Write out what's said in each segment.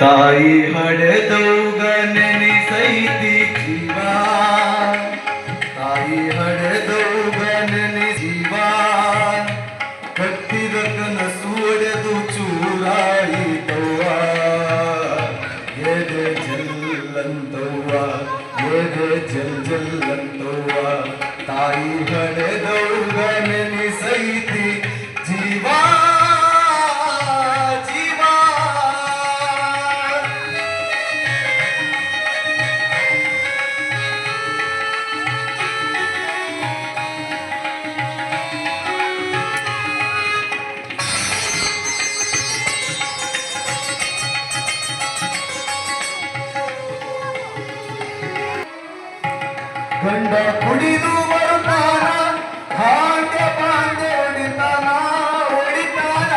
ತಾಯಿ ಹಡೆದೌಗ ನೆನೆಸೈತಿ ಜೀವ. ತಾಯಿ ಹಡೆದೌಗ ನೆನೆ ಜೀವ ಕಟ್ಟಿದ ಕನಸು ಒಡೆದು ಚೂರಾಯಿತವ್ವ. ಎದೆ ಜಲ್ಲಂತವ್ವ, ಎದೆ ಜಲ್ ಜಲ್ಲಂತವ್ವ. ತಾಯಿ ಹಡೆದೌಗ ನೆನೆಸೈತಿ ಗಂಡ ಕುಡಿದು ಬರುತ್ತಾನ ಹಾಗೆ ಬಾಂಡೆ ಹೊಡಿತಾನ ಹೊಡಿತಾನ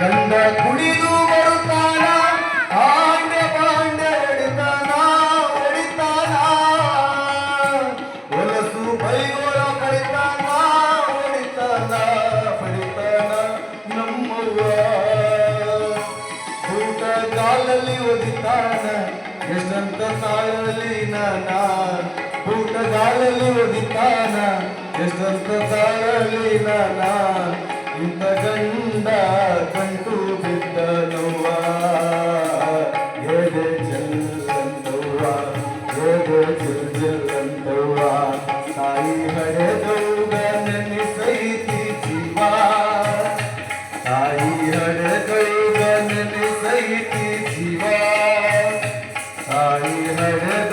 ಗಂಡ ಕುಡಿದು ಬರುತ್ತಾನ ಗಾಲಲ್ಲಿ ಒದಿತಾನ ಎಷ್ಟಂತ ತಾಳಲಿ ನಾನ ಊಟ ಗಾಲಲ್ಲಿ ಒದಿತಾನ ಎಷ್ಟಂತ ತಾಳಲಿ ನಾನ ಇಂಥ ಗಂಡ ಕಂಟು ಬಿದ್ದ ನೋವ ಎದೆ ಜಲ್ಲಂತವ್ವ हरि हर